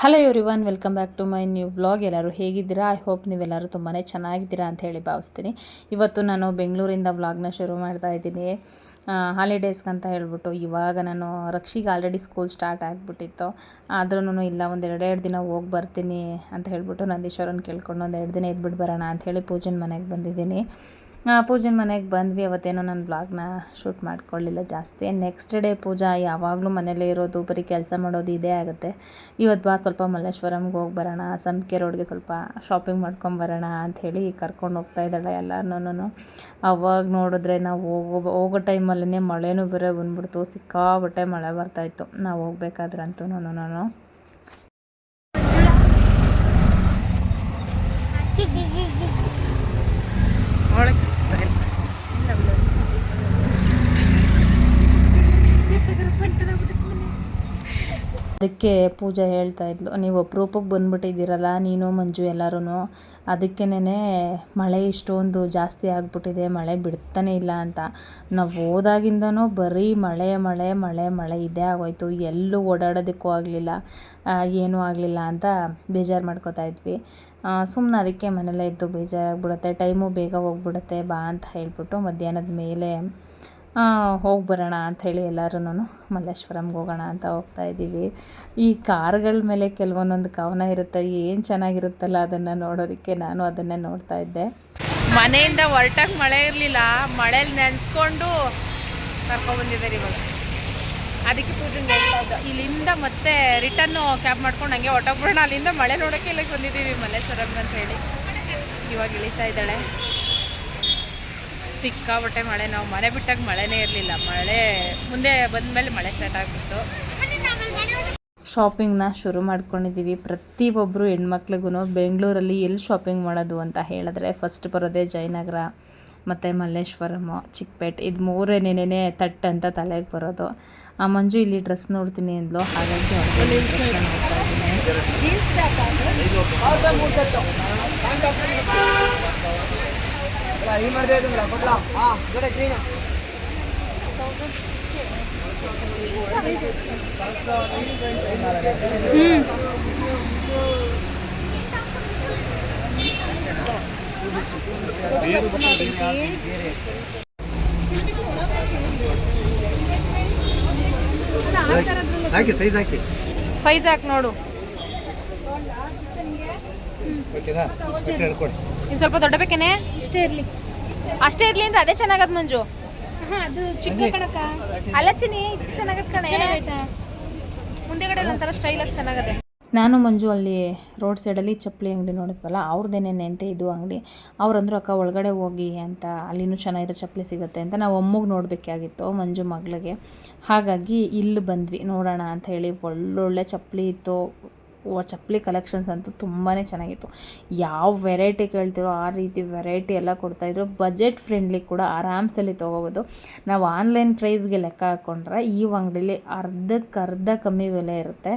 Hello everyone welcome back to my new vlog ಎಲ್ಲರೂ ಹೇಗಿದ್ದೀರಾ? I hope ನೀವೆಲ್ಲರೂ ತುಂಬಾ ಚೆನ್ನಾಗಿದ್ದೀರಾ ಅಂತ ಹೇಳಿ ಭಾವಿಸ್ತೀನಿ. ಇವತ್ತು ನಾನು ಬೆಂಗಳೂರಿಂದ ವ್ಲಾಗ್ನ ಶುರು ಮಾಡ್ತಾ ಇದ್ದೀನಿ. ಹಾಲಿಡೇಸ್ಗಂತ ಹೇಳ್ಬಿಟ್ಟು ಇವಾಗ ನಾನು ರಕ್ಷಿಗೆ ಆಲ್ರೆಡಿ ಸ್ಕೂಲ್ ಸ್ಟಾರ್ಟ್ ಆಗಿಬಿಟ್ಟಿತ್ತು. ಆದ್ರೂ ಇಲ್ಲ ಒಂದು ಎರಡೆರಡು ದಿನ ಹೋಗಿ ಬರ್ತೀನಿ ಅಂತ ಹೇಳ್ಬಿಟ್ಟು ನಂದೀಶ್ವರನ ಕೇಳ್ಕೊಂಡು ಒಂದು ಎರಡು ದಿನ ಇದ್ಬಿಟ್ಟು ಬರೋಣ ಅಂಥೇಳಿ ಪೂಜನ ಮನೆಗೆ ಬಂದಿದ್ದೀನಿ. ಪೂಜನ ಮನೆಗೆ ಬಂದ್ವಿ. ಅವತ್ತೇನೋ ನಾನು ಬ್ಲಾಗ್ನ ಶೂಟ್ ಮಾಡ್ಕೊಳ್ಳಿಲ್ಲ ಜಾಸ್ತಿ. ನೆಕ್ಸ್ಟ್ ಡೇ ಪೂಜಾ ಯಾವಾಗಲೂ ಮನೇಲೇ ಇರೋದು, ಬರೀ ಕೆಲಸ ಮಾಡೋದು ಇದೇ ಆಗುತ್ತೆ. ಇವತ್ತು ಬಾ ಸ್ವಲ್ಪ ಮಲ್ಲೇಶ್ವರಂಗೆ ಹೋಗಿ ಬರೋಣ, ಸಂಪಿಗೆ ರೋಡ್ಗೆ ಸ್ವಲ್ಪ ಶಾಪಿಂಗ್ ಮಾಡ್ಕೊಂಬರೋಣ ಅಂಥೇಳಿ ಕರ್ಕೊಂಡು ಹೋಗ್ತಾ ಇದ್ದಾಳೆ ಎಲ್ಲರನ್ನೂ ಅವಾಗ ನೋಡಿದ್ರೆ ನಾವು ಹೋಗೋ ಹೋಗೋ ಟೈಮಲ್ಲೇ ಮಳೆನೂ ಬೇರೆ ಬಂದ್ಬಿಡ್ತು. ಸಿಕ್ಕಾಬಟ್ಟೆ ಮಳೆ ಬರ್ತಾಯಿತ್ತು ನಾವು ಹೋಗ್ಬೇಕಾದ್ರಂತೂ ನಾನು ಅದಕ್ಕೆ ಪೂಜಾ ಹೇಳ್ತಾ ಇದ್ಲು, ನೀವು ಅಪರೂಪಕ್ಕೆ ಬಂದ್ಬಿಟ್ಟಿದ್ದೀರಲ್ಲ, ನೀನು ಮಂಜು ಎಲ್ಲರೂ ಅದಕ್ಕೇನೆ ಮಳೆ ಇಷ್ಟೊಂದು ಜಾಸ್ತಿ ಆಗಿಬಿಟ್ಟಿದೆ, ಮಳೆ ಬಿಡ್ತಾನೆ ಇಲ್ಲ ಅಂತ. ನಾವು ಹೋದಾಗಿಂದನೂ ಬರೀ ಮಳೆ ಮಳೆ ಮಳೆ ಮಳೆ ಇದೇ ಆಗೋಯ್ತು, ಎಲ್ಲೂ ಓಡಾಡೋದಕ್ಕೂ ಆಗಲಿಲ್ಲ ಏನೂ ಆಗಲಿಲ್ಲ ಅಂತ ಬೇಜಾರು ಮಾಡ್ಕೋತಾ ಇದ್ವಿ. ಸುಮ್ಮನೆ ಅದಕ್ಕೆ ಮನೇಲೇ ಇದ್ದು ಬೇಜಾರಾಗ್ಬಿಡುತ್ತೆ, ಟೈಮು ಬೇಗ ಹೋಗ್ಬಿಡುತ್ತೆ, ಬಾ ಅಂತ ಹೇಳ್ಬಿಟ್ಟು ಮಧ್ಯಾಹ್ನದ ಮೇಲೆ ಹೋಗಿ ಬರೋಣ ಅಂಥೇಳಿ ಎಲ್ಲರೂ ಮಲ್ಲೇಶ್ವರಂಗೆ ಹೋಗೋಣ ಅಂತ ಹೋಗ್ತಾ ಇದ್ದೀವಿ. ಈ ಕಾರ್ಗಳ ಮೇಲೆ ಕೆಲವೊಂದೊಂದು ಕವನ ಇರುತ್ತೆ, ಏನು ಚೆನ್ನಾಗಿರುತ್ತಲ್ಲ ಅದನ್ನು ನೋಡೋದಕ್ಕೆ ನಾನು ಅದನ್ನೇ ನೋಡ್ತಾ ಇದ್ದೆ. ಮನೆಯಿಂದ ಹೊರಟಾಗ ಮಳೆ ಇರಲಿಲ್ಲ, ಮಳೇಲಿ ನೆನೆಸ್ಕೊಂಡು ಕರ್ಕೊಬಂದಿದ್ದಾರೆ ಇವಾಗ. ಅದಕ್ಕೆ ಪೂಜೆ ಇಲ್ಲಿಂದ ಮತ್ತೆ ರಿಟರ್ನು ಕ್ಯಾಬ್ ಮಾಡ್ಕೊಂಡು ಹಂಗೆ ಹೊಟ್ಟೋಗ್ಬಿಡೋಣ ಅಲ್ಲಿಂದ ಮಳೆ ನೋಡೋಕ್ಕೆ ಇಲ್ಲಿಗೆ ಬಂದಿದ್ದೀವಿ ಮಲ್ಲೇಶ್ವರಂ ಅಂತ ಹೇಳಿ. ಇವಾಗ ಇಳಿತಾ ಇದ್ದಾಳೆ. ಸಿಕ್ಕಾಬಟ್ಟೆ ಮಳೆ. ನಾವು ಮನೆ ಬಿಟ್ಟಾಗ ಮಳೆನೇ ಇರಲಿಲ್ಲ. ಮಳೆ ಮುಂದೆ ಬಂದಮೇಲೆ ಮಳೆ ಸ್ಟಾರ್ಟ್ ಆಗಿಬಿಟ್ಟು ಶಾಪಿಂಗ್ನ ಶುರು ಮಾಡ್ಕೊಂಡಿದ್ದೀವಿ. ಪ್ರತಿಯೊಬ್ಬರು ಹೆಣ್ಮಕ್ಳಿಗೂ ಬೆಂಗಳೂರಲ್ಲಿ ಎಲ್ಲಿ ಶಾಪಿಂಗ್ ಮಾಡೋದು ಅಂತ ಹೇಳಿದ್ರೆ ಫಸ್ಟ್ ಬರೋದೇ ಜಯನಗರ ಮತ್ತು ಮಲ್ಲೇಶ್ವರಮು ಚಿಕ್ಕಪೇಟೆ. ಇದು ಮೂರೇನೇನೇ ತಟ್ಟ ಅಂತ ತಲೆಗೆ ಬರೋದು. ಆ ಮಂಜು ಇಲ್ಲಿ ಡ್ರೆಸ್ ನೋಡ್ತೀನಿ ಅಂದ್ಲು. ಹಾಗಾಗಿ ನೋಡ್ತಾ ಇದ್ದೀನಿ. ಹಾಕಿ ಸೈಜ್ ಹಾಕಿ. ಸೈಜ್ ಹಾಕಿ ನೋಡು. ಓಕೆನಾ ಅಷ್ಟೇ ಹೇಳ್ಕೊಡಿ. ಇನ್ನು ಸ್ವಲ್ಪ ದೊಡ್ಡ ಬೇಕೇನೆ? ಇಷ್ಟೇ ಇರ್ಲಿ. ಅಷ್ಟೇ ಇರ್ಲಿ ಅಂದ್ರೆ ಅದೇ ಚೆನ್ನಾಗದ್ ಮಂಜು. ಹಾ ಅದು ಚಿಕ್ಕ ಕಣಕ ಅಲ್ಲ ಚಿನಿ ಇದು ಚೆನ್ನಾಗದ್ ಕಣೆ. ಮುಂದೆಗಡೆ ಒಂಥರ ಸ್ಟೈಲ್ ಆಗಿ ಚೆನ್ನಾಗದೆ. ನಾನು ಮಂಜು ಅಲ್ಲಿ ರೋಡ್ ಸೈಡಲ್ಲಿ ಚಪ್ಪಲಿ ಅಂಗಡಿ ನೋಡಿದ್ವಲ್ಲ ಅವ್ರದ್ದೇನೇನೆ ಅಂತ ಇದು ಅಂಗಡಿ. ಅವ್ರಂದ್ರು ಅಕ್ಕ ಒಳಗಡೆ ಹೋಗಿ ಅಂತ ಅಲ್ಲಿನೂ ಚೆನ್ನಾಗಿರೋ ಚಪ್ಪಲಿ ಸಿಗುತ್ತೆ ಅಂತ ನಾವು ಒಮ್ಮಗೆ ನೋಡಬೇಕಾಗಿತ್ತು ಮಂಜು ಮಗಳಿಗೆ. ಹಾಗಾಗಿ ಇಲ್ಲಿ ಬಂದ್ವಿ ನೋಡೋಣ ಅಂತ ಹೇಳಿ ಒಳ್ಳೊಳ್ಳೆ ಚಪ್ಪಲಿ ಇತ್ತು. ಚಪ್ಪಲಿ ಕಲೆಕ್ಷನ್ಸ್ ಅಂತೂ ತುಂಬಾ ಚೆನ್ನಾಗಿತ್ತು. ಯಾವ ವೆರೈಟಿ ಕೇಳ್ತಿರೋ ಆ ರೀತಿ ವೆರೈಟಿ ಎಲ್ಲ ಕೊಡ್ತಾಯಿದ್ರು ಬಜೆಟ್ ಫ್ರೆಂಡ್ಲಿ ಕೂಡ ಆರಾಮ್ಸಲ್ಲಿ ತೊಗೋಬೋದು. ನಾವು ಆನ್ಲೈನ್ ಪ್ರೈಸ್ಗೆ ಲೆಕ್ಕ ಹಾಕ್ಕೊಂಡ್ರೆ ಈ ಅಂಗಡಿಲಿ ಅರ್ಧಕ್ಕೆ ಅರ್ಧ ಕಮ್ಮಿ ಬೆಲೆ ಇರುತ್ತೆ.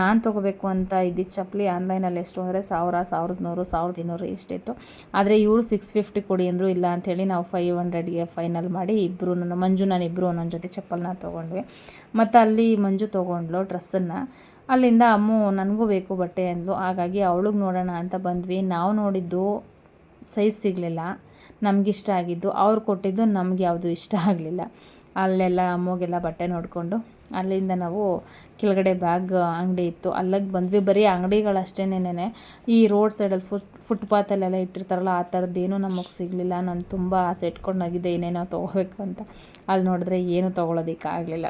ನಾನು ತೊಗೋಬೇಕು ಅಂತ ಇದ್ದಿದ್ದು ಚಪ್ಪಲಿ ಆನ್ಲೈನಲ್ಲಿ ಎಷ್ಟು ಅಂದರೆ ಸಾವಿರ, ಸಾವಿರದ ನೂರು, ಸಾವಿರದ ಇನ್ನೂರು ಇಷ್ಟಿತ್ತು ಆದರೆ ಇವರು ಸಿಕ್ಸ್ ಫಿಫ್ಟಿ ಕೊಡಿ ಅಂದರು ಇಲ್ಲ ಅಂಥೇಳಿ ನಾವು ಫೈವ್ ಹಂಡ್ರೆಡ್ಗೆ ಫೈನಲ್ ಮಾಡಿ ಇಬ್ಬರು ನನ್ನ ಮಂಜು ನಾನು ಇಬ್ಬರು ಒಂದೊಂದು ಜೊತೆ ಚಪ್ಪಲನ್ನ ತೊಗೊಂಡ್ವಿ. ಮತ್ತು ಅಲ್ಲಿ ಮಂಜು ತೊಗೊಂಡ್ಲು ಡ್ರೆಸ್ಸನ್ನು ಅಲ್ಲಿಂದ ಅಮ್ಮು, ನನಗೂ ಬೇಕು ಬಟ್ಟೆ ಅಂದಳು ಹಾಗಾಗಿ ಅವಳಿಗೆ ನೋಡೋಣ ಅಂತ ಬಂದ್ವಿ. ನಾವು ನೋಡಿದ್ದು ಸೈಜ್ ಸಿಗಲಿಲ್ಲ. ನಮಗಿಷ್ಟ ಆಗಿದ್ದು, ಅವ್ರು ಕೊಟ್ಟಿದ್ದು ನಮ್ಗೆ ಯಾವುದು ಇಷ್ಟ ಆಗಲಿಲ್ಲ. ಅಲ್ಲೆಲ್ಲ ಅಮ್ಮಗೆಲ್ಲ ಬಟ್ಟೆ ನೋಡಿಕೊಂಡು ಅಲ್ಲಿಂದ ನಾವು ಕೆಳಗಡೆ ಬ್ಯಾಗ್ ಅಂಗಡಿ ಇತ್ತು. ಅಲ್ಲಿಗೆ ಬಂದ್ವಿ. ಬರೀ ಅಂಗಡಿಗಳಷ್ಟೇನೇನೆ. ಈ ರೋಡ್ ಸೈಡಲ್ಲಿ ಫುಟ್ ಫುಟ್ಪಾತಲ್ಲೆಲ್ಲ ಇಟ್ಟಿರ್ತಾರಲ್ಲ, ಆ ಥರದ್ದೇನೂ ನಮಗೆ ಸಿಗಲಿಲ್ಲ. ನಾನು ತುಂಬ ಆಸೆ ಇಟ್ಕೊಂಡಾಗಿದ್ದೆ, ಏನೇನೋ ತೊಗೋಬೇಕು ಅಂತ. ಅಲ್ಲಿ ನೋಡಿದ್ರೆ ಏನೂ ತೊಗೊಳೋದಕ್ಕಾಗಲಿಲ್ಲ.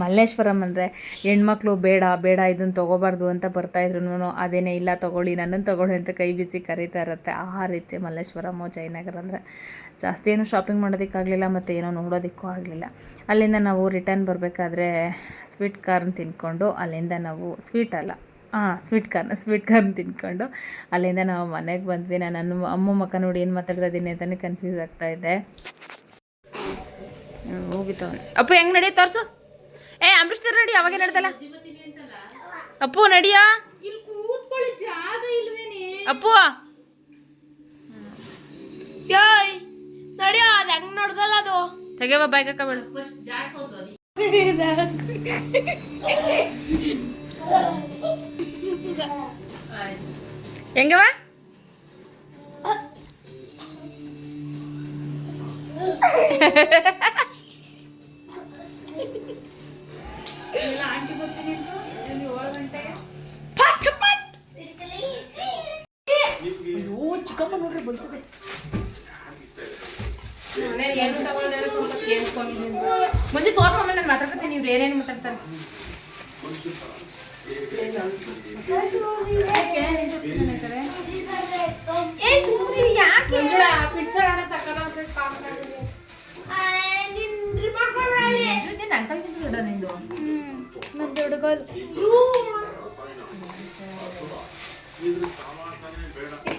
ಮಲ್ಲೇಶ್ವರಂ ಅಂದರೆ ಹೆಣ್ಮಕ್ಳು ಬೇಡ ಬೇಡ ಇದನ್ನು ತೊಗೋಬಾರ್ದು ಅಂತ ಬರ್ತಾಯಿದ್ರು ಅದೇನೇ ಇಲ್ಲ ತೊಗೊಳ್ಳಿ ನನ್ನನ್ನು ತೊಗೊಳ್ಳಿ ಅಂತ ಕೈ ಬಿಸಿ ಕರೀತಾ ಇರುತ್ತೆ ಆ ರೀತಿ ಮಲ್ಲೇಶ್ವರಮ್ಮು ಜಯನಗರ ಅಂದರೆ. ಜಾಸ್ತಿ ಏನೂ ಶಾಪಿಂಗ್ ಮಾಡೋದಕ್ಕಾಗಲಿಲ್ಲ ಮತ್ತು ಏನೋ ನೋಡೋದಕ್ಕೂ ಆಗಲಿಲ್ಲ. ಅಲ್ಲಿಂದ ನಾವು ರಿಟರ್ನ್ ಬರಬೇಕಾದ್ರೆ ಸ್ವೀಟ್ ಕಾರ್ನ್ ತಿನ್ಕೊಂಡು ಅಲ್ಲಿಂದ ನಾವು ಸ್ವೀಟ್ ಅಲ್ಲ ಹಾಂ ಸ್ವೀಟ್ ಕಾರ್ನ್ ಸ್ವೀಟ್ ಕಾರ್ನ್ ತಿನ್ಕೊಂಡು ಅಲ್ಲಿಂದ ನಾವು ಮನೆಗೆ ಬಂದ್ವಿ. ನಾನು ನನ್ನ ಅಮ್ಮ ಮಕ್ಕ ನೋಡಿ ಏನು ಮಾತಾಡ್ತಾ ಇದ್ದೀನಿ ಅಂತಲೇ ಕನ್ಫ್ಯೂಸ್ ಆಗ್ತಾಯಿದ್ದೆ ಹೋಗಿತ್ತು ಅಪ್ಪ, ಹೆಂಗೆ ನಡೆಯುತ್ತೆ ತೋರ್ಸು? ಏ ಅಮೃತ ನಡಿ ಅವಾಗೇ ನಡ್ದಲ್ಲ ಅಪ್ಪು ನಡಿಯಾ? ಅಪ್ಪು? ಯಾಯ್ ನಡಿಯೋ ಅದು ಹೆಂಗ್ ನೋಡ್ದಲ್ಲ ಅದು? ತೆಗೆವ ಬೈಕ್ ಹಾಕಬೇಡ ಹೆಂಗವ Ha ha ha ಏನು ಚಿಕ್ಕಮ್ಮ ಸ್ವಲ್ಪ ಕೇಳ್ಕೊಂಡಿದ್ದೀನಿ ಮುಂದೆ ತೋರ್ಪ ಆಮೇಲೆ ನಾನು ಮಾತಾಡ್ತೀನಿ ನೀವು ಏನೇನು ಮಾತಾಡ್ತಾರೆ. ಪಿಕ್ಚರ್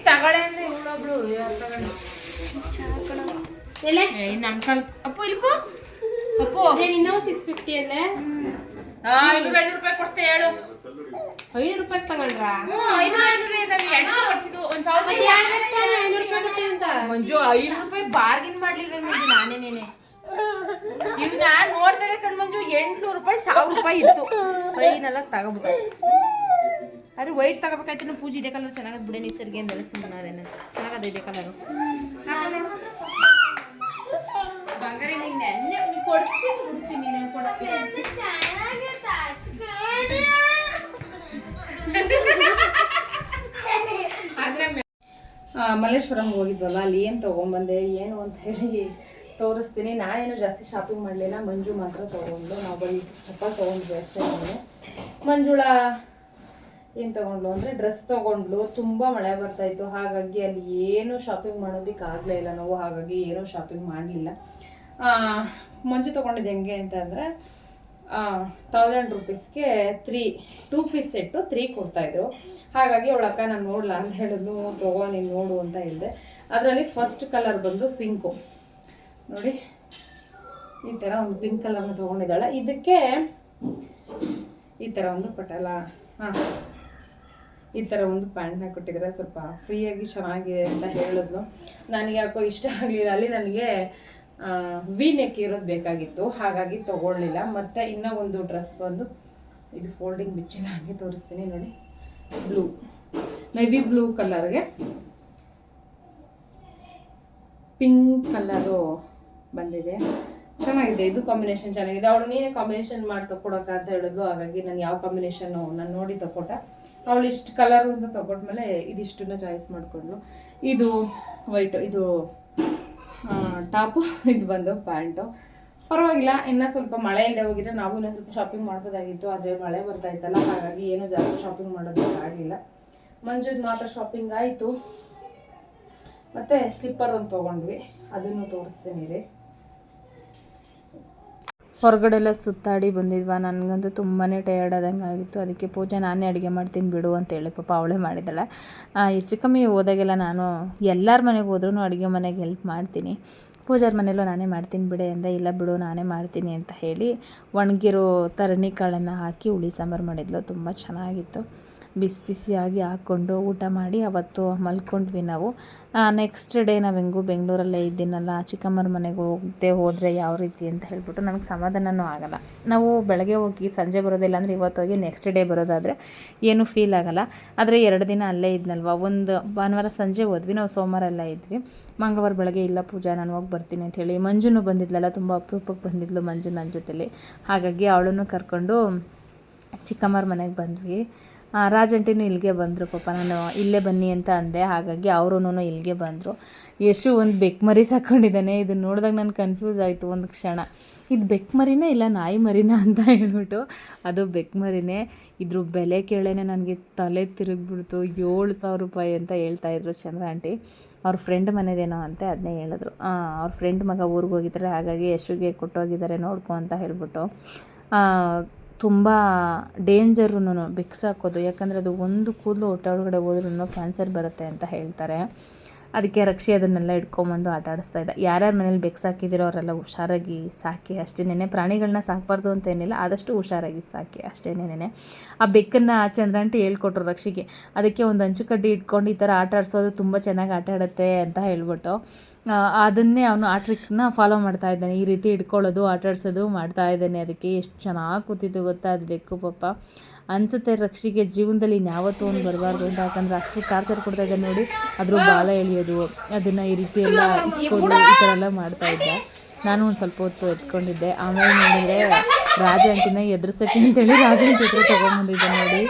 ತಗೊಳ್ಳೆ ಅಂದ್ರೆ ಇವಳೊಬ್ಳು ಅಪ್ಪು ಇಲ್ಪು ಅಪ್ಪು. ಏನು ಇನ್ನೂ ಸಿಕ್ಸ್ ಫಿಫ್ಟಿ ಅಲ್ಲೇ? ಐನೂರು ಐನೂರು ರೂಪಾಯಿ ಕೊಡ್ತೆ ಹೇಳು. ಐನೂರು ರೂಪಾಯಿ ತಗೊಂಡ್ರಾ ಐನೂರು ಒಂದು ಸಾವಿರ ಐನೂರು ರೂಪಾಯಿ ಕೊಟ್ಟಿ ಅಂತ? ಮಂಜು ಐನೂರು ರೂಪಾಯಿ ಬಾರ್ಗಿನ್ ಮಾಡ್ಲಿಲ್ಲ ನಾನೇನೇನೆ. ಇವ್ ನಾನ್ ನೋಡ್ತಾರೆ ಕಣ್ಮಂಜು ಎಂಟ್ನೂರು ರೂಪಾಯಿ, ಸಾವಿರ ರೂಪಾಯಿ ಇತ್ತು. ಫೈನಲ್ಲ ತಗೋಬೇಕು ಆದ್ರೆ ವೈಟ್ ತಗೋಬೇಕಾಯ್ತು ನಾವು ಪೂಜೆ ಇದೆ ಕಲರ್ ಚೆನ್ನಾಗದ್ ಬಿಡೆ, ನಿಸರ್ಗೆ ಅಂದ್ರೆ ಸುಮ್ಮನೆ ಅದೇನ ಚೆನ್ನಾಗದ ಇದೆ ಕಲರು ಬಂಗಾರಿ ನೆನ್ನೆ ಕುಡ್ಸಿ ನೀನು ಆದ್ರೆ ಮಲ್ಲೇಶ್ವರಂಗೆ ಹೋಗಿದ್ವಲ್ಲ, ಅಲ್ಲಿ ಏನು ತೊಗೊಂಬಂದೆ, ಏನು ಅಂತ ಹೇಳಿ ತೋರಿಸ್ತೀನಿ. ನಾನೇನು ಜಾಸ್ತಿ ಶಾಪಿಂಗ್ ಮಾಡಲಿಲ್ಲ. ಮಂಜು ಮಾತ್ರ ತೊಗೊಂಡು ನಾವು ಬರೀ ಚಪ್ಪಲ್ ತೊಗೊಂಡ್ವಿ ಅಷ್ಟೇ ನಾನು. ಮಂಜುಳ ಏನು ತೊಗೊಂಡ್ಲು ಅಂದರೆ ಡ್ರೆಸ್ ತೊಗೊಂಡ್ಲು ತುಂಬ ಮಳೆ ಬರ್ತಾಯಿತ್ತು ಹಾಗಾಗಿ ಅಲ್ಲಿ ಏನು ಶಾಪಿಂಗ್ ಮಾಡೋದಕ್ಕೆ ಆಗಲೇ ಇಲ್ಲ ನಾವು. ಹಾಗಾಗಿ ಏನೂ ಶಾಪಿಂಗ್ ಮಾಡಲಿಲ್ಲ. ಮಂಜು ತೊಗೊಂಡಿದ್ದು ಹೆಂಗೆ ಅಂತ ಅಂದರೆ thousand ರುಪೀಸ್ಗೆ three two piece set three ಕೊಡ್ತಾಯಿದ್ರು ಹಾಗಾಗಿ ಅವಳ ನಾನು ನೋಡಲ್ಲ ಅಂತ ಹೇಳಿದ್ಲು. ತಗೋ ನೀನು ನೋಡು ಅಂತ ಹೇಳಿದೆ. ಅದರಲ್ಲಿ ಫಸ್ಟ್ ಕಲರ್ ಬಂದು ಪಿಂಕು ನೋಡಿ. ಈ ಥರ ಒಂದು ಪಿಂಕ್ ಕಲರ್ನ ತೊಗೊಂಡಿದ್ದಾಳೆ. ಇದಕ್ಕೆ ಈ ಥರ ಒಂದು ಪಟಲ ಹಾಂ. ಈ ಥರ ಒಂದು ಪ್ಯಾಂಟ್ನ ಕೊಟ್ಟಿದ್ದಾರೆ. ಸ್ವಲ್ಪ ಫ್ರೀಯಾಗಿ ಚೆನ್ನಾಗಿದೆ ಅಂತ ಹೇಳಿದ್ಲು. ನನಗೆ ಯಾಕೋ ಇಷ್ಟ ಆಗಲಿಲ್ಲ. ಅಲ್ಲಿ ನನಗೆ ವಿ ನೆಕ್ ಇರೋದು ಬೇಕಾಗಿತ್ತು. ಹಾಗಾಗಿ ತೊಗೊಳ್ಳಿಲ್ಲ. ಮತ್ತು ಇನ್ನೂ ಒಂದು ಡ್ರೆಸ್ ಬಂದು ಇದು ಫೋಲ್ಡಿಂಗ್ ಬಿಚ್ಚಿಲ್ಲ ಹಾಗೆ ತೋರಿಸ್ತೀನಿ ನೋಡಿ. ಬ್ಲೂ ನೆವಿ ಬ್ಲೂ ಕಲರ್ಗೆ ಪಿಂಕ್ ಕಲರು ಬಂದಿದೆ. ಚೆನ್ನಾಗಿದೆ, ಇದು ಕಾಂಬಿನೇಷನ್ ಚೆನ್ನಾಗಿದೆ. ಅವಳು ನೀನೇ ಕಾಂಬಿನೇಷನ್ ಮಾಡಿ ತಗೊಡಕ ಅಂತ ಹೇಳಿದ್ಲು, ಹಾಗಾಗಿ ನಾನು ಯಾವ ಕಾಂಬಿನೇಷನ್ನು ನಾನು ನೋಡಿ ತಗೊಟ್ಟ ಅವಳು ಇಷ್ಟು ಕಲರು ಅಂತ ತಗೊಟ್ಮೇಲೆ ಇದಿಷ್ಟನ್ನ ಚಾಯ್ಸ್ ಮಾಡಿಕೊಂಡ್ಳು. ಇದು ವೈಟ್ ಇದು ಟಾಪು ಇದು ಬಂದು ಪ್ಯಾಂಟು ಪರವಾಗಿಲ್ಲ, ಇನ್ನೂ ಸ್ವಲ್ಪ ಮಳೆ ಇಲ್ಲದೆ ಹೋಗಿದ್ರೆ ನಾವು ಇನ್ನೂ ಸ್ವಲ್ಪ ಶಾಪಿಂಗ್ ಮಾಡ್ಬೋದಾಗಿತ್ತು, ಆದರೆ ಮಳೆ ಬರ್ತಾ ಇತ್ತಲ್ಲ, ಹಾಗಾಗಿ ಏನೂ ಜಾಸ್ತಿ ಶಾಪಿಂಗ್ ಮಾಡೋದಕ್ಕೆ ಆಗಲಿಲ್ಲ. ಮಂಜುದ್ ಮಾತ್ರ ಶಾಪಿಂಗ್ ಆಯಿತು. ಮತ್ತು ಸ್ಲಿಪ್ಪರ್ ಒಂದು ತೊಗೊಂಡ್ವಿ. ಅದನ್ನು ತೋರಿಸ್ತೀನಿ ರೀ ಹೊರಗಡೆ ಎಲ್ಲ ಸುತ್ತಾಡಿ ಬಂದಿದ್ವಾ. ನನಗಂತೂ ತುಂಬಾ ಟಯರ್ಡ್ ಆದಂಗೆ ಆಗಿತ್ತು. ಅದಕ್ಕೆ ಪೂಜೆ, ನಾನೇ ಅಡುಗೆ ಮಾಡ್ತೀನಿ ಬಿಡು ಅಂತೇಳಿ ಪಾಪ ಅವಳೇ ಮಾಡಿದ್ದಾಳೆ. ಹೆಚ್ಚು ಕಮ್ಮಿ ಹೋದಾಗೆಲ್ಲ ನಾನು ಎಲ್ಲರ ಮನೆಗೆ ಹೋದ್ರೂ ಅಡುಗೆ ಮನೆಗೆ ಹೆಲ್ಪ್ ಮಾಡ್ತೀನಿ. ಪೂಜಾರ ಮನೆಯಲ್ಲೂ ನಾನೇ ಮಾಡ್ತೀನಿ ಬಿಡೆ ಅಂದ ಇಲ್ಲ ಬಿಡು ನಾನೇ ಮಾಡ್ತೀನಿ ಅಂತ ಹೇಳಿ ಒಣಗಿರೋ ತರಣಿ ಕಾಳನ್ನು ಹಾಕಿ ಹುಳಿ ಸಾಂಬಾರು ಮಾಡಿದ್ಲು. ತುಂಬ ಚೆನ್ನಾಗಿತ್ತು. ಬಿಸಿ ಬಿಸಿಯಾಗಿ ಹಾಕ್ಕೊಂಡು ಊಟ ಮಾಡಿ ಅವತ್ತು ಮಲ್ಕೊಂಡ್ವಿ ನಾವು. ನೆಕ್ಸ್ಟ್ ಡೇ ನಾವು ಹೆಂಗೂ ಬೆಂಗಳೂರಲ್ಲೇ ಇದ್ದೀನಲ್ಲ ಚಿಕ್ಕಮ್ಮರ ಮನೆಗೆ ಹೋಗದೆ ಹೋದರೆ ಯಾವ ರೀತಿ ಅಂತ ಹೇಳ್ಬಿಟ್ಟು ನಮಗೆ ಸಮಾಧಾನನೂ ಆಗಲ್ಲ. ನಾವು ಬೆಳಗ್ಗೆ ಹೋಗಿ ಸಂಜೆ ಬರೋದಿಲ್ಲ ಅಂದರೆ ಇವತ್ತು ಹೋಗಿ ನೆಕ್ಸ್ಟ್ ಡೇ ಬರೋದಾದರೆ ಏನೂ ಫೀಲ್ ಆಗಲ್ಲ. ಆದರೆ ಎರಡು ದಿನ ಅಲ್ಲೇ ಇದ್ನಲ್ವ, ಒಂದು ಭಾನುವಾರ ಸಂಜೆ ಹೋದ್ವಿ, ನಾವು ಸೋಮವಾರ ಎಲ್ಲ ಇದ್ವಿ. ಮಂಗಳವಾರ ಬೆಳಗ್ಗೆ ಇಲ್ಲ ಪೂಜಾ, ನಾನು ಹೋಗಿ ಬರ್ತೀನಿ ಅಂತ ಹೇಳಿ ಮಂಜುನು ಬಂದಿದ್ಲಲ್ಲ, ತುಂಬ ಅಪರೂಪಕ್ಕೆ ಬಂದಿದ್ಲು ಮಂಜು ನನ್ನ ಜೊತೆಲಿ. ಹಾಗಾಗಿ ಅವಳನ್ನು ಕರ್ಕೊಂಡು ಚಿಕ್ಕಮ್ಮರ ಮನೆಗೆ ಬಂದ್ವಿ. ರಾಜಂಟಿನೂ ಇಲ್ಲಿಗೆ ಬಂದರು ಪಾಪ, ನಾನು ಇಲ್ಲೇ ಬನ್ನಿ ಅಂತ ಅಂದೆ. ಹಾಗಾಗಿ ಅವರೂ ಇಲ್ಲಿಗೆ ಬಂದರು. ಎಷ್ಟು ಒಂದು ಬೆಕ್ಕು ಮರಿ ಸಾಕೊಂಡಿದ್ದಾನೆ. ಇದು ನೋಡಿದಾಗ ನಾನು ಕನ್ಫ್ಯೂಸ್ ಆಯಿತು ಒಂದು ಕ್ಷಣ. ಇದು ಬೆಕ್ಕಮರಿನೇ ಇಲ್ಲ ನಾಯಿ ಮರಿನಾ ಅಂತ ಹೇಳ್ಬಿಟ್ಟು, ಅದು ಬೆಕ್ಕು ಮರಿನೇ ಇದ್ರ ಬೆಲೆ ಕೇಳೇನೆ ನನಗೆ ತಲೆ ತಿರುಗಿಬಿಡ್ತು. ಏಳು ಸಾವಿರ ರೂಪಾಯಿ ಅಂತ ಹೇಳ್ತಾ ಇದ್ರು ಚಂದ್ರ ಆಂಟಿ. ಅವ್ರ ಫ್ರೆಂಡ್ ಮನೆದೇನೋ ಅಂತ ಅದನ್ನೇ ಹೇಳಿದ್ರು. ಅವ್ರ ಫ್ರೆಂಡ್ ಮಗ ಊರಿಗೆ ಹೋಗಿದ್ದಾರೆ ಹಾಗಾಗಿ ಯಶುಗೆ ಕೊಟ್ಟೋಗಿದ್ದಾರೆ ನೋಡ್ಕೊ ಅಂತ ಹೇಳ್ಬಿಟ್ಟು. ತುಂಬ ಡೇಂಜರುನು ಬೆಕ್ಸ್ ಹಾಕೋದು ಯಾಕಂದರೆ ಅದು ಒಂದು ಕೂದಲು ಹೊಟ್ಟೆ ಒಳಗಡೆ ಹೋದ್ರೂ ಕ್ಯಾನ್ಸರ್ ಬರುತ್ತೆ ಅಂತ ಹೇಳ್ತಾರೆ. ಅದಕ್ಕೆ ರಕ್ಷಿ ಅದನ್ನೆಲ್ಲ ಇಟ್ಕೊಂಬಂದು ಆಟ ಆಡಿಸ್ತಾ ಇದ್ದ. ಯಾರ್ಯಾರ ಮನೇಲಿ ಬೆಕ್ಸ್ ಹಾಕಿದಿರೋ ಅವರೆಲ್ಲ ಹುಷಾರಾಗಿ ಸಾಕಿ ಅಷ್ಟೇನೇ ಪ್ರಾಣಿಗಳನ್ನ ಸಾಕಬಾರ್ದು ಅಂತ ಏನಿಲ್ಲ, ಆದಷ್ಟು ಹುಷಾರಾಗಿ ಸಾಕಿ ಅಷ್ಟೇನೇನೆ ಆ ಬೆಕ್ಕನ್ನು ಚಂದ್ರಂಟಿ ಹೇಳ್ಕೊಟ್ರು ರಕ್ಷಿಗೆ. ಅದಕ್ಕೆ ಒಂದು ಅಂಚು ಕಡ್ಡಿ ಇಟ್ಕೊಂಡು ಈ ಥರ ಆಟ ಆಡಿಸೋದು ತುಂಬ ಚೆನ್ನಾಗಿ ಆಟ ಆಡುತ್ತೆ ಅಂತ ಹೇಳ್ಬಿಟ್ಟು ಅದನ್ನೇ ಅವನು ಆ ಟ್ರಿಕ್ನ ಫಾಲೋ ಮಾಡ್ತಾ ಇದ್ದಾನೆ. ಈ ರೀತಿ ಇಟ್ಕೊಳ್ಳೋದು ಆಟಾಡ್ಸೋದು ಮಾಡ್ತಾ ಇದ್ದಾನೆ. ಅದಕ್ಕೆ ಎಷ್ಟು ಚೆನ್ನಾಗಿ ಕೂತಿತ್ತು ಗೊತ್ತಾ? ಅದು ಬೆಕ್ಕು ಪಾಪ. ಅನ್ಸುತ್ತೆ ರಕ್ಷಿಗೆ ಜೀವನದಲ್ಲಿ ಇನ್ಯಾವತ್ತೂ ಒಂದು ಬರಬಾರ್ದು ಅಂತ. ಯಾಕಂದ್ರೆ ಅಷ್ಟು ಟಾರ್ಚರ್ ಕೊಡ್ತಾ ಇದ್ದ ನೋಡಿ, ಅದ್ರ ಬಾಲ ಎಳೆಯೋದು, ಅದನ್ನು ಈ ರೀತಿ ಎಲ್ಲ ಇಸ್ಕೊಂಡು ಈ ಥರ ಎಲ್ಲ ಮಾಡ್ತಾ ಇದ್ದ. ನಾನು ಒಂದು ಸ್ವಲ್ಪ ಹೊತ್ತು ಎತ್ಕೊಂಡಿದ್ದೆ. ಆಮೇಲೆ ನೋಡಿದ್ರೆ ರಾಜ ಆಂಟಿನ ಎದುರಿಸಕ್ಕೆ ಅಂತೇಳಿ ರಾಜ ಆಂಟಿ ಹತ್ರ ತೊಗೊಂಬಂದಿದ್ದೆ ನೋಡಿ.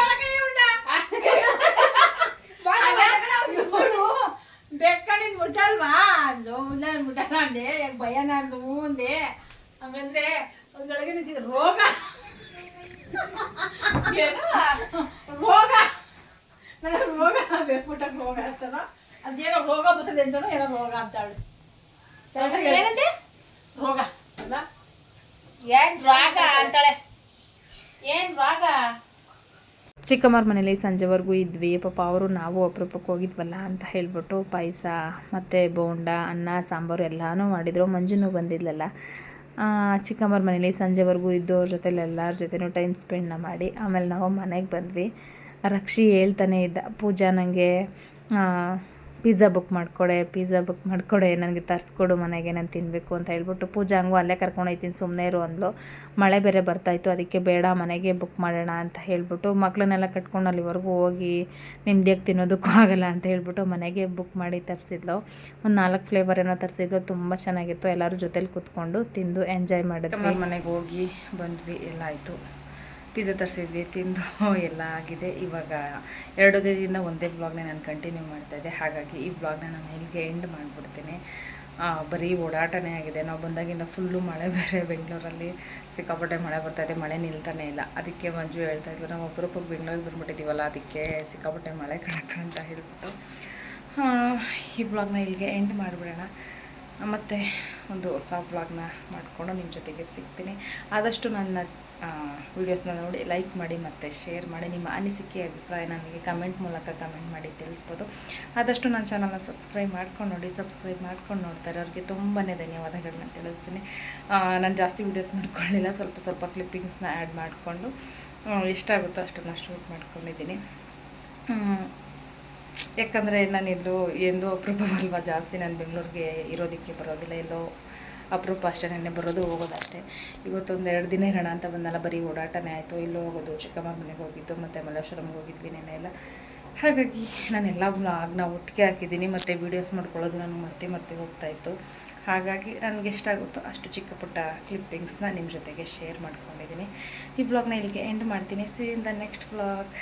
ಭಯನಾ ನಾನು ಹಂಗಂದ್ರೆ ಒಂದೊಳಗೆ ರೋಗ ರೋಗ ನನಗೆ ರೋಗ ಬೆಕ್ಬಿಟ್ಟಕ್ಕೆ ರೋಗ ಅಂತನ. ಅದೇನೋ ರೋಗ ಬರ್ತದೆ ಅಂತಾನೋ ಏನೋ ರೋಗ ಅಂತಾಳು ಏನಂದೆ? ರೋಗ. ಅಲ್ಲ? ಏನ್ ರಾಗ ಅಂತಾಳೆ? ಏನ್ ರಾಗ? ಚಿಕ್ಕಮ್ಮರ ಮನೇಲಿ ಸಂಜೆವರೆಗೂ ಇದ್ವಿ. ಪಾಪ ಅವರು ನಾವು ಅಪರೂಪಕ್ಕೆ ಹೋಗಿದ್ವಲ್ಲ ಅಂತ ಹೇಳ್ಬಿಟ್ಟು ಪಾಯಸ ಮತ್ತು ಬೋಂಡ ಅನ್ನ ಸಾಂಬಾರು ಎಲ್ಲನೂ ಮಾಡಿದರು. ಮಂಜುನೂ ಬಂದಿದ್ಲಲ್ಲ. ಚಿಕ್ಕಮ್ಮರ ಮನೇಲಿ ಸಂಜೆವರೆಗೂ ಇದ್ದು ಅವ್ರ ಜೊತೆಲಿ ಎಲ್ಲರ ಜೊತೆನೂ ಟೈಮ್ ಸ್ಪೆಂಡ್ನ ಮಾಡಿ, ಆಮೇಲೆ ನಾವು ಮನೆಗೆ ಬಂದ್ವಿ. ರಕ್ಷಿ ಹೇಳ್ತಾನೆ ಇದ್ದ, ಪೂಜಾ ನನಗೆ ಪಿಜ್ಜಾ ಬುಕ್ ಮಾಡಿಕೊಡೆ, ಪಿಜ್ಜಾ ಬುಕ್ ಮಾಡಿಕೊಡೆ, ನನಗೆ ತರಿಸ್ಕೊಡು ಮನೆಗೆ, ನಾನು ತಿನ್ನಬೇಕು ಅಂತ ಹೇಳ್ಬಿಟ್ಟು ಪೂಜಾ ಹಂಗೂ ಅಲ್ಲೇ ಕರ್ಕೊಂಡು ಹೋಯ್ತೀನಿ ಸುಮ್ಮನೆ ಇರು ಅಂದ್ಲು. ಮಳೆ ಬೇರೆ ಬರ್ತಾಯಿತ್ತು ಅದಕ್ಕೆ ಬೇಡ, ಮನೆಗೆ ಬುಕ್ ಮಾಡೋಣ ಅಂತ ಹೇಳ್ಬಿಟ್ಟು ಮಕ್ಕಳನ್ನೆಲ್ಲ ಕಟ್ಕೊಂಡು ಅಲ್ಲಿವರೆಗೂ ಹೋಗಿ ನೆಮ್ಮದಿಯಾಗಿ ತಿನ್ನೋದಕ್ಕೂ ಆಗಲ್ಲ ಅಂತ ಹೇಳ್ಬಿಟ್ಟು ಮನೆಗೆ ಬುಕ್ ಮಾಡಿ ತರಿಸಿದ್ಲು. ಒಂದು ನಾಲ್ಕು ಫ್ಲೇವರ್ ಏನೋ ತರಿಸಿದ್ಲು, ತುಂಬ ಚೆನ್ನಾಗಿತ್ತು. ಎಲ್ಲರೂ ಜೊತೆಲಿ ಕೂತ್ಕೊಂಡು ತಿಂದು ಎಂಜಾಯ್ ಮಾಡಿದ್ವಿ. ಮನೆಗೆ ಹೋಗಿ ಬಂದ್ವಿ, ಎಲ್ಲ ಆಯಿತು. ಪಿಜ್ಜಾ ತರಿಸಿದ್ವಿ, ತಿಂದು ಎಲ್ಲ ಆಗಿದೆ. ಇವಾಗ ಎರಡು ದಿನದಿಂದ ಒಂದೇ ವ್ಲಾಗ್ನ ನಾನು ಕಂಟಿನ್ಯೂ ಮಾಡ್ತಾ ಇದ್ದೆ. ಹಾಗಾಗಿ ಈ ವ್ಲಾಗ್ನ ನಾನು ಇಲ್ಲಿಗೆ ಎಂಡ್ ಮಾಡಿಬಿಡ್ತೀನಿ. ಬರೀ ಓಡಾಟನೇ ಆಗಿದೆ. ನಾವು ಬಂದಾಗಿಂದ ಫುಲ್ಲು ಮಳೆ ಬೇರೆ ಬೆಂಗಳೂರಲ್ಲಿ ಸಿಕ್ಕಾಪಟ್ಟೆ ಮಳೆ ಬರ್ತಾ ಇದೆ. ಮಳೆ ನಿಲ್ತಾನೆ ಇಲ್ಲ. ಅದಕ್ಕೆ ಮಂಜು ಹೇಳ್ತಾ ಇದ್ವಿ ನಾವು ಅಪರೂಪಕ್ಕೆ ಬೆಂಗಳೂರಿಗೆ ಬಂದ್ಬಿಟ್ಟಿದ್ದೀವಲ್ಲ, ಅದಕ್ಕೆ ಸಿಕ್ಕಾಪಟ್ಟೆ ಮಳೆ ಕಣಕ್ಕ ಅಂತ ಹೇಳ್ಬಿಟ್ಟು. ಈ ಬ್ಲಾಗ್ನ ಇಲ್ಲಿಗೆ ಎಂಡ್ ಮಾಡಿಬಿಡೋಣ. ಮತ್ತು ಒಂದು ಹೊಸ ಬ್ಲಾಗ್ನ ಮಾಡಿಕೊಂಡು ನಿಮ್ಮ ಜೊತೆಗೆ ಸಿಗ್ತೀನಿ. ಆದಷ್ಟು ನನ್ನ ವೀಡಿಯೋಸ್ನ ನೋಡಿ ಲೈಕ್ ಮಾಡಿ ಮತ್ತು ಶೇರ್ ಮಾಡಿ ನಿಮ್ಮ ಅನಿಸಿಕೆ, ಅಭಿಪ್ರಾಯ ನನಗೆ ಕಮೆಂಟ್ ಮೂಲಕ ಕಮೆಂಟ್ ಮಾಡಿ ತಿಳಿಸ್ಬೋದು. ಆದಷ್ಟು ನನ್ನ ಚಾನಲ್ನ ಸಬ್ಸ್ಕ್ರೈಬ್ ಮಾಡ್ಕೊಂಡು ನೋಡಿ ಸಬ್ಸ್ಕ್ರೈಬ್ ಮಾಡ್ಕೊಂಡು ನೋಡ್ತಾರೆ ಅವ್ರಿಗೆ ತುಂಬಾ ಧನ್ಯವಾದಗಳನ್ನ ತಿಳಿಸ್ತೀನಿ. ನಾನು ಜಾಸ್ತಿ ವೀಡಿಯೋಸ್ ಮಾಡ್ಕೊಳ್ಳಿಲ್ಲ ಸ್ವಲ್ಪ ಸ್ವಲ್ಪ ಕ್ಲಿಪ್ಪಿಂಗ್ಸ್ನ ಆ್ಯಡ್ ಮಾಡಿಕೊಂಡು ಎಷ್ಟಾಗುತ್ತೋ ಅಷ್ಟನ್ನು ಶೂಟ್ ಮಾಡ್ಕೊಂಡಿದ್ದೀನಿ. ಯಾಕಂದರೆ ಯಾಕಂದರೆ ಎಲ್ಲೋ ಎಂದೂ ಅಪರೂಪವಲ್ವ ಜಾಸ್ತಿ, ನಾನು ಬೆಂಗಳೂರಿಗೆ ಇರೋದಕ್ಕೆ ಬರೋದಿಲ್ಲ, ಎಲ್ಲೋ ಅಪರೂಪ ಅಷ್ಟೇ, ನೆನ್ನೆ ಬರೋದು ಹೋಗೋದು ಅಷ್ಟೇ. ಇವತ್ತೊಂದು ಎರಡು ದಿನ ಇರೋಣ ಅಂತ ಬಂದಲ್ಲ, ಬರೀ ಓಡಾಟನೇ ಆಯಿತು. ಇಲ್ಲೂ ಹೋಗೋದು, ಚಿಕ್ಕಮ್ಮ ಮನೆಗೆ ಹೋಗಿದ್ದು, ಮತ್ತು ಮಲ್ಲೇಶ್ವರಂಗೆ ಹೋಗಿದ್ವಿ ನೆನ್ನೆ ಎಲ್ಲ. ಹಾಗಾಗಿ ನಾನೆಲ್ಲ ವ್ಲಾಗ್ನ ಒಟ್ಟಿಗೆ ಹಾಕಿದ್ದೀನಿ, ಮತ್ತು ವೀಡಿಯೋಸ್ ಮಾಡ್ಕೊಳ್ಳೋದು ನಾನು ಮತ್ತೆ ಮತ್ತೆ ಹೋಗ್ತಾಯಿತ್ತು ಹಾಗಾಗಿ ನನಗೆ ಎಷ್ಟಾಗುತ್ತೋ ಅಷ್ಟು ಚಿಕ್ಕ ಪುಟ್ಟ ಕ್ಲಿಪ್ಪಿಂಗ್ಸ್ನ ನಿಮ್ಮ ಜೊತೆಗೆ ಶೇರ್ ಮಾಡ್ಕೊಂಡಿದ್ದೀನಿ. ಈ ವ್ಲಾಗ್ನ ಇಲ್ಲಿಗೆ ಎಂಡ್ ಮಾಡ್ತೀನಿ. See in the next vlog